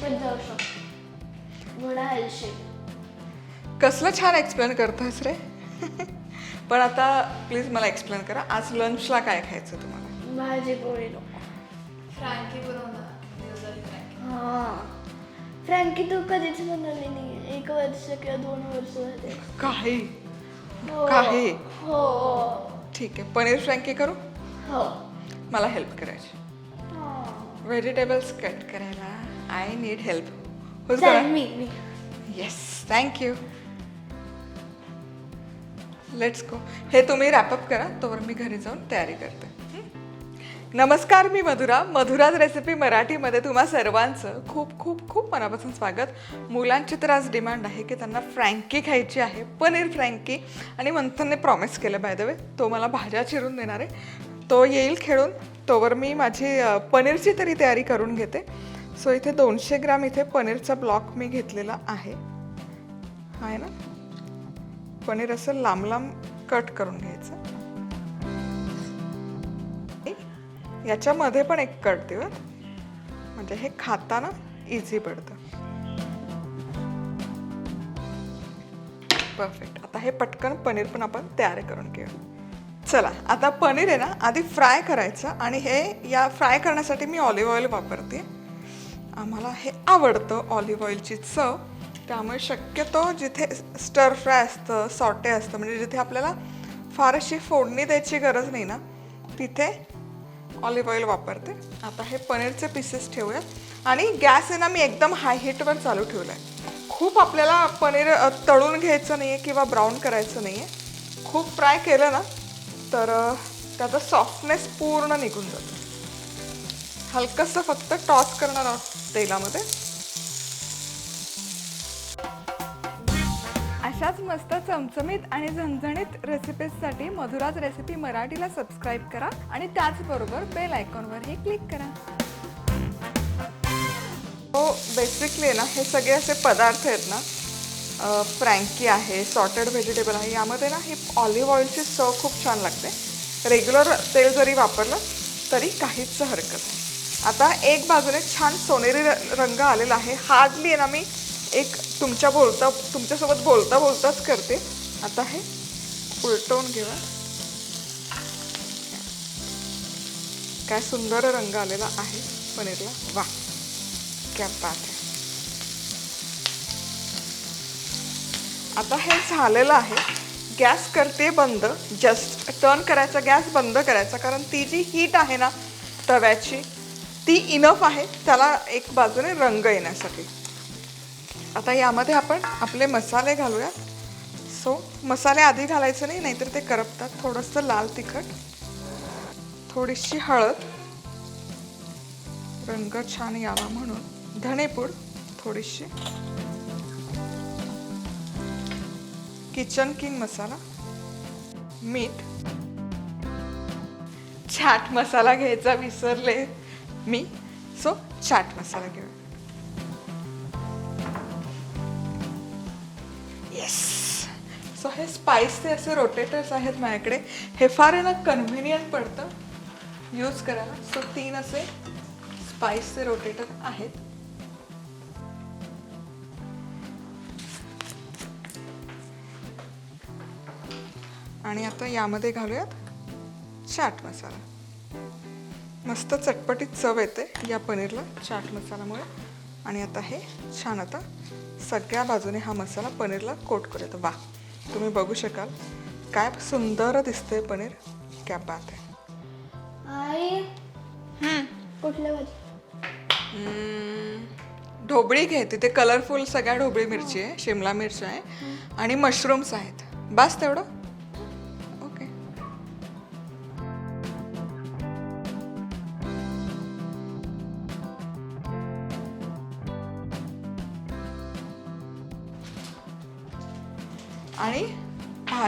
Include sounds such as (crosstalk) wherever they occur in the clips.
पण जाऊ शकतो. कसलं छान एक्सप्लेन करतोयस रे. (laughs) पण आता प्लीज मला एक्सप्लेन करा. आज लंचला काय खायचं तुम्हाला? भाजी पोळी नको. फ्रँकी बनवणार. फ्रँकी. हां. फ्रँकी तू कधीच बनवली नाही एक वर्ष किंवा दोन वर्ष झाले काही? हो. काही? हो. ठीक आहे. पनीर फ्रँकी करू? हो. मला हेल्प करायची. व्हेजिटेबल्स कट करायला. आय नीड हेल्प मी मी yes thank you let's go हे तुम्ही रॅपअप करा तोवर मी घरी जाऊन तयारी करते? नमस्कार मी मधुरा. मधुराज रेसिपी मराठीमध्ये तुम्हा सर्वांचं खूप खूप खूप मनापासून स्वागत. मुलांची तर आज डिमांड आहे की त्यांना फ्रँकी खायची आहे पनीर फ्रँकी आणि मंथनने प्रॉमिस केलं बाय द वे तो मला भाज्या चिरून देणार आहे. तो येईल खेळून तोवर मी माझी पनीरची तरी तयारी करून घेते. सो इथे दोनशे ग्राम इथे पनीरचा ब्लॉक मी घेतलेला आहे. आहे ना? पनीर असं लांब लांब कट करून घ्यायचं. याच्यामध्ये पण एक कट देऊ म्हणजे हे खाताना इझी पडतं. परफेक्ट आता हे पटकन पनीर पण आपण तयार करून घेऊ. चला आता पनीर आहे ना आधी फ्राय करायचं आणि हे या फ्राय करण्यासाठी मी ऑलिव्ह ऑइल वापरते. आम्हाला हे आवडतं ऑलिव्ह ऑइलची चव. त्यामुळे शक्यतो जिथे स्टर फ्राय असतं सॉटे असतं म्हणजे जिथे आपल्याला फार अशी फोडणी द्यायची गरज नाही ना तिथे ऑलिव्ह ऑइल वापरते. आता हे पनीरचे पीसेस ठेवूयात. आणि गॅस आहे ना मी एकदम हाय हीटवर चालू ठेवला आहे खूप आपल्याला पनीर तळून घ्यायचं नाही आहे किंवा ब्राऊन करायचं नाही आहे खूप फ्राय केलं ना तर त्याचा सॉफ्टनेस पूर्ण निघून जातो. हलकंसं फक्त टॉस करणार आहोत तेलामध्ये. अशाच मस्त चमचमीत आणि झणझणीत रेसिपीजसाठी मधुराज रेसिपी मराठीला सबस्क्राईब करा आणि त्याचबरोबर बेल आयकॉनवरही क्लिक करा. हो बेसिकली ना हे सगळे असे पदार्थ आहेत ना फ्रँकी आहे सॉटेड व्हेजिटेबल आहे. यामध्ये ना ही ऑलिव्ह ऑइलची चव खूप छान लागते. रेग्युलर तेल जरी वापरलं तरी काहीच हरकत नाही. आता एक बाजूने छान सोनेरी र- रंग आलेला आहे. हार्डली आहे ना मी एक तुमच्या बोलता तुमच्यासोबत बोलता बोलताच करते. आता हे उलटवून घेऊया. काय सुंदर रंग आलेला आहे पनीरला. वा क्या बात आहे. आता हे झालेलं आहे. गॅस करते बंद. जस्ट टर्न करायचा गॅस बंद करायचा. कारण ती जी हीट आहे ना तव्याची ती इनफ आहे त्याला एक बाजूने रंग येण्यासाठी. आता यामध्ये आपण आपले मसाले घालूया सो मसाले आधी घालायचे नाही नाहीतर ते करपतात. थोडंसं लाल तिखट थोडीशी हळद रंग छान यावा म्हणून. धणेपूड थोडीशी. Kitchen king masala. मीठ चाट मसाला घ्यायचा विसरले. मी सो चाट मसाला घेऊ येस सो हे स्पायसचे असे रोटेटर्स आहेत माझ्याकडे. हे फार आहे ना कन्व्हिनियंट पडतं. यूज करायला. सो तीन असे स्पायसचे रोटेटर आहेत. आणि आता यामध्ये घालूयात चाट मसाला. मस्त चटपटीत चव येते या पनीरला चाट मसाल्यामुळे. आणि आता हे छान आता सगळ्या बाजूने हा मसाला पनीरला कोट करूयात. वा तुम्ही बघू शकाल काय सुंदर दिसतंय पनीर. क्या बात आहे. ढोबळी घे तिथे कलरफुल सगळ्या ढोबळी मिरची आहे शिमला मिरची आहे आणि मशरूम्स आहेत. बस तेवढं.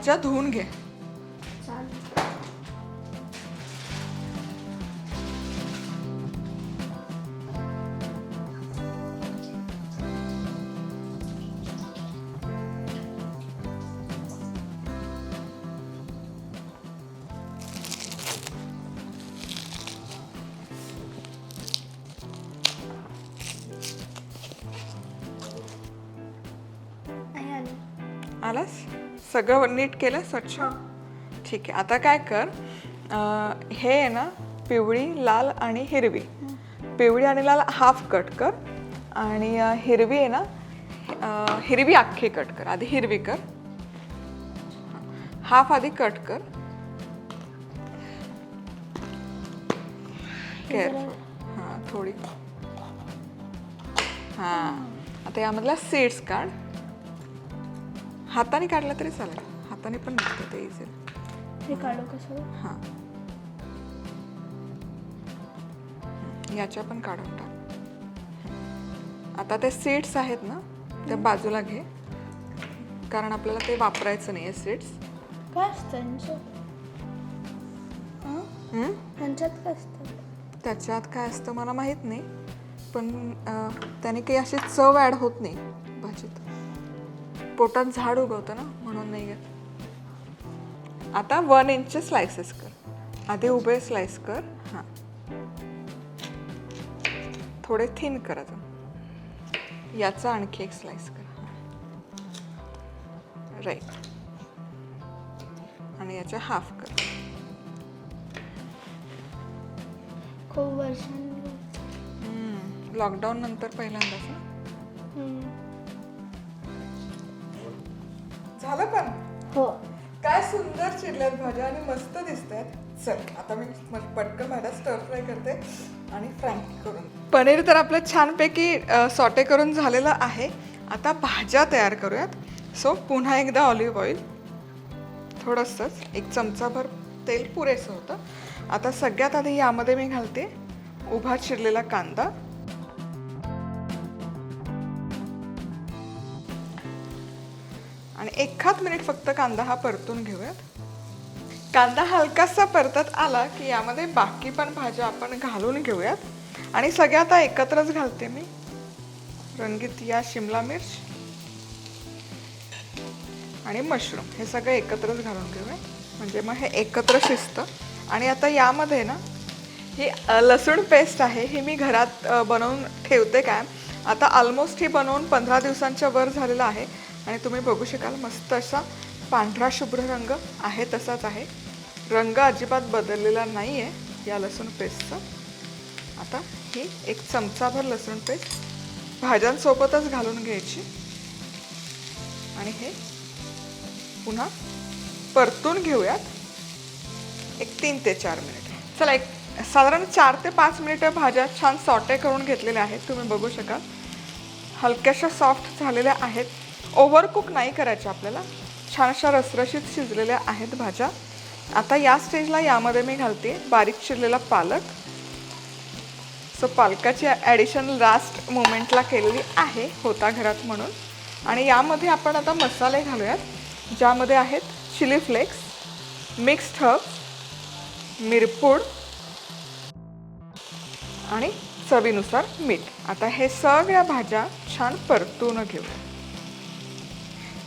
भाज्या धुवून घे. सगळं नीट केलं स्वच्छ. ठीक आहे आता काय कर अं, हे आहे ना पिवळी लाल आणि हिरवी. पिवळी आणि लाल हाफ कट कर आणि अं, हिरवी आहे ना अं, हिरवी अख्खी कट कर आधी हिरवी कर. हाफ आधी कट कर. केअरफुल हां थोडी. हां आता यामधल्या सीड्स काढ. हाताने काढलं तरी चालेल. हाताने पण निघतं ते इझिली हे काढू कसं हां. याच्या पण काढून टाक. आता ते सीड्स आहेत ना त्या बाजूला घे. कारण आपल्याला ते वापरायचं नाही आहे सीड्स काय असतं यांच्यात? हं? ह्यांच्यात काय असतं? त्याच्यात काय असतं मला माहीत नाही. पण त्याने काही अशी चव ॲड होत नाही भाजीत. पोटात झाड उगवतं ना म्हणून नाही घेत. आता वन इंचचे स्लायसेस कर. आधी उभे स्लाइस कर हां. थोडे थिन कर अजून. याचा आणखी एक स्लाइस कर राईट आणि याच्या हाफ कर. खूप वर्षांनी. लॉकडाऊन नंतर पहिल्यांदाच झालं पण हो. काय सुंदर चिरल्यात भाज्या आणि मस्त दिसत आहेत चल आता मी पटकन भाज्या स्टर फ्राय करते आणि फ्रँकी करून. पनीर तर आपलं छानपैकी सॉटे करून झालेलं आहे. आता भाज्या तयार करूयात. सो पुन्हा एकदा ऑलिव्ह ऑइल थोडंसंच एक चमचाभर तेल पुरेसं होतं. आता सगळ्यात आधी यामध्ये मी घालते उभा चिरलेला कांदा. एखाद मिनिट फक्त कांदा हा परतून घेऊयात. कांदा हलकासा परतत आला की यामध्ये बाकी पण भाज्या आपण घालून घेऊयात. आणि सगळ्या आता एकत्रच घालते मी. रंगीत या शिमला मिर्च आणि मशरूम हे सगळं एकत्रच घालून घेऊया. म्हणजे मग हे एकत्र शिजतं. आणि आता यामध्ये ना ही लसूण पेस्ट आहे ही मी घरात बनवून ठेवते काय आता ऑलमोस्ट ही बनवून पंधरा दिवसांच्या वर झालेलं आहे. आणि तुम्ही बघू शकाल मस्त असा पांढरा शुभ्र रंग आहे तसाच आहे. रंग अजिबात बदललेला नाही आहे या लसूण पेस्टचा आता ही एक चमचाभर लसूण पेस्ट भाज्यांसोबतच घालून घ्यायची. आणि हे पुन्हा परतून घेऊयात. एक तीन ते चार मिनिट. चला एक साधारण चार ते पाच मिनिटं भाज्या छान सॉटे करून घेतलेल्या आहेत. तुम्ही बघू शकाल. हलक्याशा सॉफ्ट झालेल्या आहेत. ओव्हरकुक नाही करायच्या आपल्याला. छान अशा रसरशीत शिजलेल्या आहेत भाज्या. आता या स्टेजला यामध्ये मी घालते बारीक चिरलेला पालक. सो पालकाची ॲडिशन लास्ट मोमेंटला केलेली आहे होता घरात म्हणून. आणि यामध्ये आपण आता मसाले घालूयात ज्यामध्ये आहेत चिली फ्लेक्स मिक्स्ड हर्ब मिरपूड आणि चवीनुसार मीठ. आता हे सगळ्या भाज्या छान परतून घेऊया.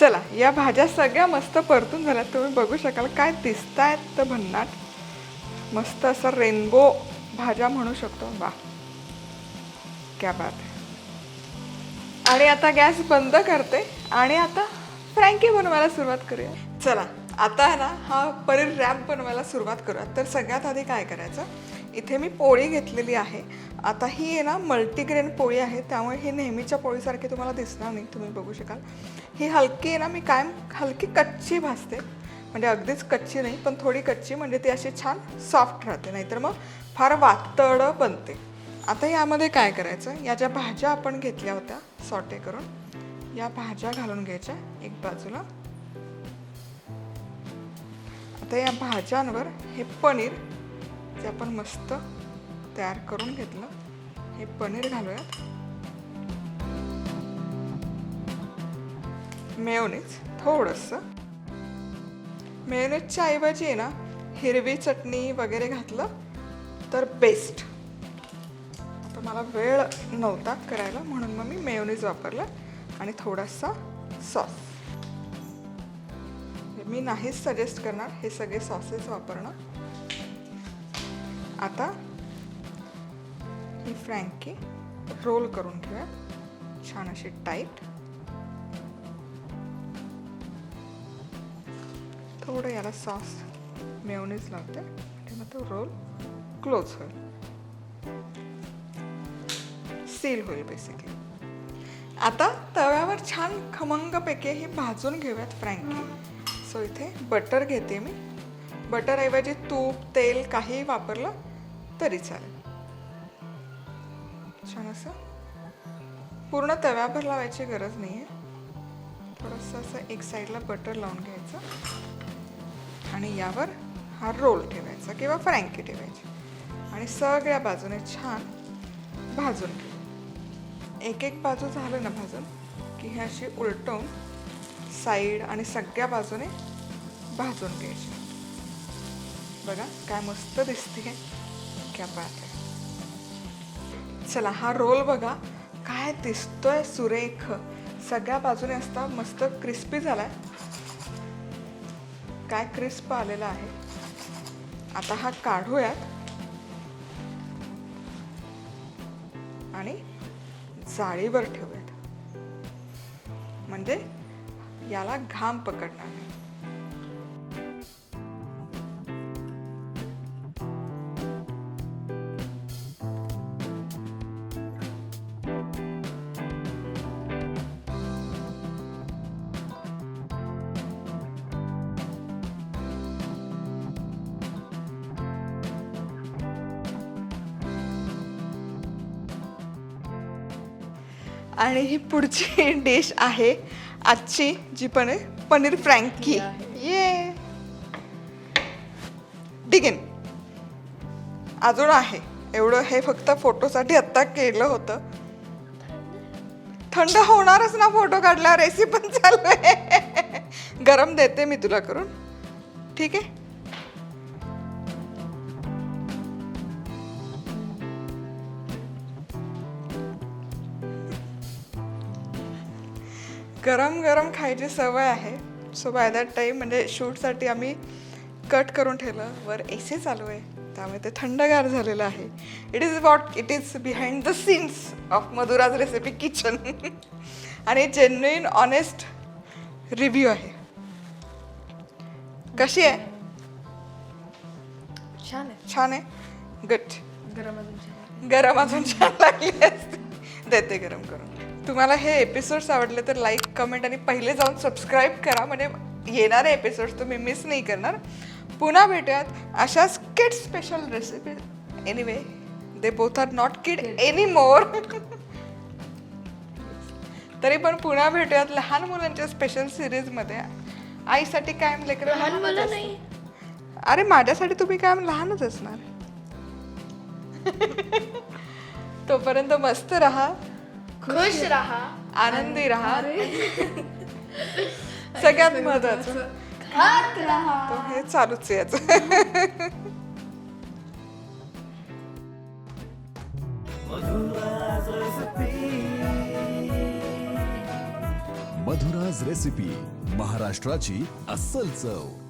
चला या भाज्या सगळ्या मस्त परतून झाल्यात. तुम्ही बघू शकाल काय दिसत आहेत भन्नाट. मस्त असं रेनबो भाज्या म्हणू शकतो. वा. क्या बात आणि आता गॅस बंद करते आणि आता फ्रँकी बनवायला सुरुवात करूया. चला आता आहे ना हा पनीर रॅप बनवायला सुरुवात करूया. तर सगळ्यात आधी काय करायचं? इथे मी पोळी घेतलेली आहे. आता ही आहे ना मल्टीग्रेन पोळी आहे त्यामुळे ही नेहमीच्या पोळीसारखी तुम्हाला दिसणार नाही तुम्ही बघू शकाल. ही हलकी आहे ना मी कायम हलकी कच्ची भाजते. म्हणजे अगदीच कच्ची नाही पण थोडी कच्ची म्हणजे ती अशी छान सॉफ्ट राहते नाहीतर मग फार वातड बनते. आता यामध्ये काय करायचं या ज्या भाज्या आपण घेतल्या होत्या सॉटे करून या भाज्या घालून घ्यायच्या एक बाजूला. आता या भाज्यांवर हे पनीर ते आपण मस्त तयार करून घेतलं. हे पनीर घालूयात. मेयोनीज थोडंसं. मेयोनीजच्या ऐवजी आहे ना हिरवी चटणी वगैरे घातलं तर बेस्ट तर मला वेळ नव्हता करायला म्हणून मग मी मेयोनीज वापरलं आणि थोडासा सॉस मी नाहीच सजेस्ट करणार हे सगळे सॉसेस वापरणं. आता ही फ्रँकी रोल करून घेऊया छान अशी टाईट. थोडं याला सॉस मेवणीच लावते आणि मग तो रोल क्लोज होईल. सील होईल बेसिकली आता तव्यावर छान खमंगपैकी हे भाजून घेऊयात फ्रँकी. सो इथे बटर घेते मी. बटरऐवजी तूप तेल काहीही वापरलं तरी चालेल. छान असं. पूर्ण तव्यावर लावायची गरज नाही आहे थोडंसं असं एक साईडला बटर लावून घ्यायचं. आणि यावर हा रोल ठेवायचा किंवा फ्रँकी ठेवायची. आणि सगळ्या बाजूने छान भाजून घे. एक एक बाजू झालं ना भाजून की हे अशी उलटवून साईड आणि सगळ्या बाजूने भाजून घ्यायची. बघा काय मस्त दिसते क्या बात आहे. चला हा रोल बघा. काय दिसतोय सुरेख. सगळ्या बाजूने असता मस्त क्रिस्पी झालाय. काय क्रिस्प आलेला आहे. आता हा काढूयात. आणि जाळीवर ठेवूयात. म्हणजे याला घाम पकडणार नाही. आणि ही पुढची (laughs) डिश आहे आजची जी पण आहे पनीर फ्रँकी. ये ठीक आहे अजून आहे. एवढं हे फक्त फोटोसाठी आत्ता केलं होतं. थंड होणारच ना फोटो काढल्यावर एसी पण चालू आहे. (laughs) गरम देते मी तुला करून. ठीक आहे? गरम गरम खायची सवय आहे. सो बाय दॅट टाईम म्हणजे शूटसाठी आम्ही कट करून ठेवलं. वर ए सी चालू आहे. त्यामुळे ते थंडगार झालेलं आहे. It is what it is behind the scenes of Madhura's recipe kitchen (laughs) आणि जेन्युइन ऑनेस्ट रिव्ह्यू आहे. कशी आहे? छान आहे. छान आहे? गट गरम अजून छान आहे. गरम अजून छान लागली असते. देते गरम करून. तुम्हाला हे एपिसोड्स आवडले तर लाईक कमेंट आणि पहिले जाऊन सबस्क्राईब करा. म्हणजे येणारे एपिसोड्स तुम्ही मिस नाही करणार. पुन्हा भेटूयात. अशाच kid special recipe anyway they both are not kid any more तरी पण पुन्हा भेटूयात लहान मुलांच्या स्पेशल सिरीजमध्ये आईसाठी कायम लेकर लहान मुलं नाही. अरे माझ्यासाठी तुम्ही कायम लहानच असणार. (laughs) तोपर्यंत मस्त राहा. खुश राहा। आनंदी राहा। सगळ्यात महत्वाचं खात राहा। तो हे चालूच आहे याचं. मधुराज रेसिपी. महाराष्ट्राची अस्सल चव.